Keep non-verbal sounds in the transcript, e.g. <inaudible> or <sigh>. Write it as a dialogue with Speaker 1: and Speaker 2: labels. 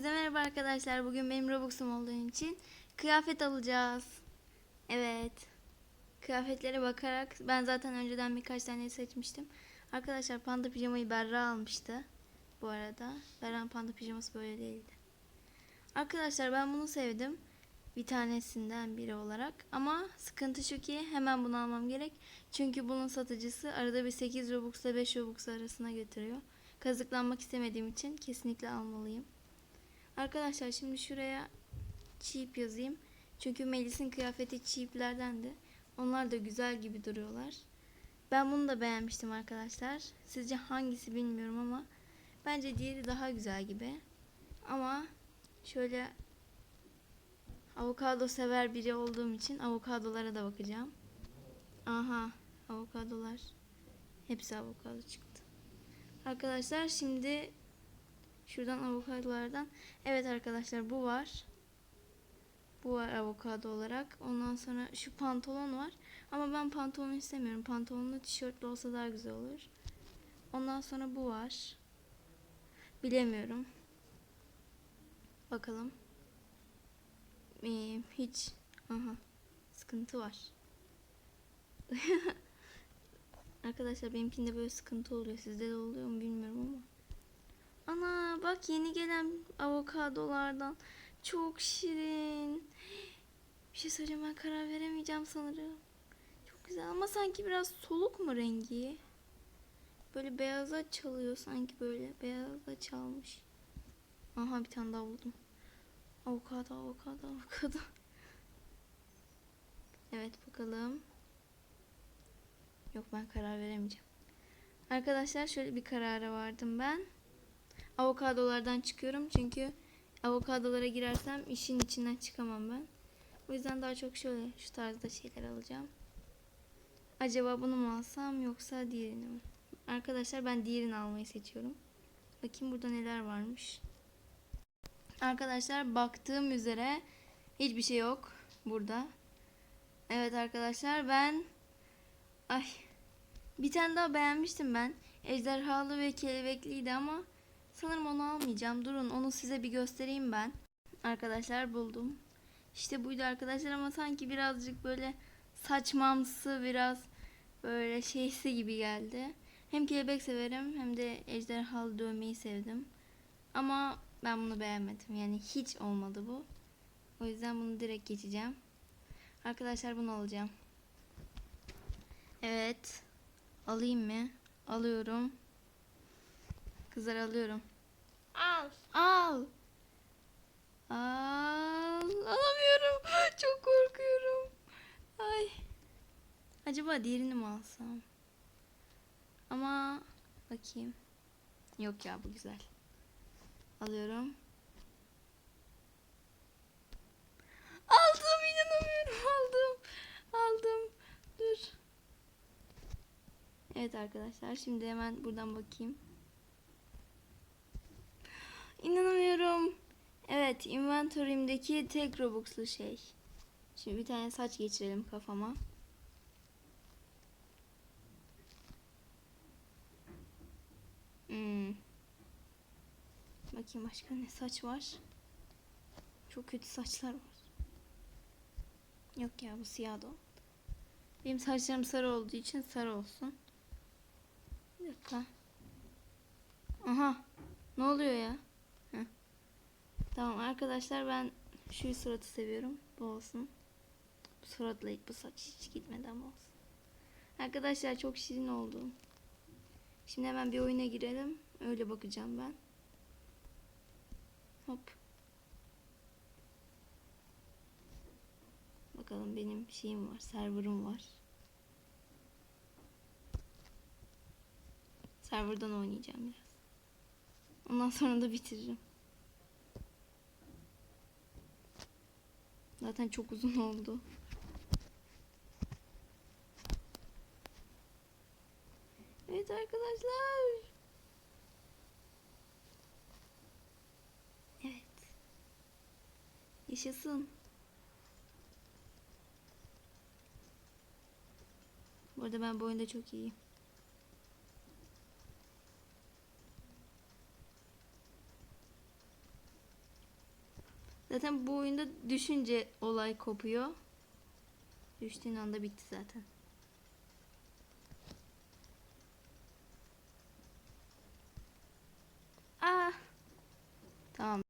Speaker 1: Herkese merhaba arkadaşlar. Bugün benim Robux'um olduğu için kıyafet alacağız. Evet. Kıyafetlere bakarak ben zaten önceden birkaç tane seçmiştim. Arkadaşlar panda pijamayı Berra almıştı. Bu arada. Berra'nın panda pijaması böyle değildi. Arkadaşlar ben bunu sevdim. Bir tanesinden biri olarak. Ama sıkıntı şu ki hemen bunu almam gerek. Çünkü bunun satıcısı arada bir 8 Robux ile 5 Robux arasına götürüyor. Kazıklanmak istemediğim için kesinlikle almalıyım. Arkadaşlar şimdi şuraya cheap yazayım. Çünkü Melis'in kıyafeti cheaplerdendi. Onlar da güzel gibi duruyorlar. Ben bunu da beğenmiştim arkadaşlar. Sizce hangisi bilmiyorum ama bence diğeri daha güzel gibi. Ama şöyle avokado sever biri olduğum için avokadolara da bakacağım. Aha avokadolar. Hepsi avokado çıktı. Arkadaşlar şimdi şuradan avokadolardan. Evet arkadaşlar bu var. Bu var avokado olarak. Ondan sonra şu pantolon var. Ama ben pantolon istemiyorum. Pantolonlu tişörtlü olsa daha güzel olur. Ondan sonra bu var. Bilemiyorum. Bakalım. Ee, hiç. Aha. Sıkıntı var. <laughs> Arkadaşlar benimkinde böyle sıkıntı oluyor. Sizde de oluyor mu bilmiyorum ama. Ana bak yeni gelen avokadolardan. Çok şirin. Bir şey söyleyeceğim ben karar veremeyeceğim sanırım. Çok güzel ama sanki biraz soluk mu rengi? Böyle beyaza çalıyor sanki böyle. Beyaza çalmış. Aha bir tane daha buldum. Avokado, avokado, avokado. Evet bakalım. Yok ben karar veremeyeceğim. Arkadaşlar şöyle bir karara vardım ben. Avokadolardan çıkıyorum çünkü avokadolara girersem işin içinden çıkamam ben. O yüzden daha çok şöyle şu tarzda şeyler alacağım. Acaba bunu mu alsam yoksa diğerini mi? Arkadaşlar ben diğerini almayı seçiyorum. Bakayım burada neler varmış. Arkadaşlar baktığım üzere hiçbir şey yok burada. Evet arkadaşlar ben ay bir tane daha beğenmiştim ben. Ejderhalı ve kelebekliydi ama sanırım onu almayacağım. Durun onu size bir göstereyim ben. Arkadaşlar buldum. İşte buydu arkadaşlar ama sanki birazcık böyle saçmamsı biraz böyle şeysi gibi geldi. Hem kelebek severim hem de ejderhalı dövmeyi sevdim. Ama ben bunu beğenmedim. Yani hiç olmadı bu. O yüzden bunu direkt geçeceğim. Arkadaşlar bunu alacağım. Evet. Alayım mı? Alıyorum. Kızlar alıyorum.
Speaker 2: Al.
Speaker 1: Al. Al. Alamıyorum. <gasps> Çok korkuyorum. Ay. Acaba diğerini mi alsam? Ama bakayım. Yok ya bu güzel. Alıyorum. Aldım inanamıyorum <laughs> aldım. Aldım. Dur. Evet arkadaşlar şimdi hemen buradan bakayım. İnanamıyorum. Evet inventory'imdeki tek Robux'lu şey. Şimdi bir tane saç geçirelim kafama. Hmm. Bakayım başka ne saç var. Çok kötü saçlar var. Yok ya bu siyah da. Benim saçlarım sarı olduğu için sarı olsun. Bir dakika. Aha. Ne oluyor ya? Tamam arkadaşlar ben şu suratı seviyorum. Bu olsun. Bu suratla bu saç hiç gitmedi ama olsun. Arkadaşlar çok şirin oldu. Şimdi hemen bir oyuna girelim. Öyle bakacağım ben. Hop. Bakalım benim şeyim var. Server'ım var. Server'dan oynayacağım biraz. Ondan sonra da bitiririm. Zaten çok uzun oldu. Evet arkadaşlar. Evet. Yaşasın. Bu arada ben bu oyunda çok iyiyim. Zaten bu oyunda düşünce olay kopuyor. Düştüğün anda bitti zaten.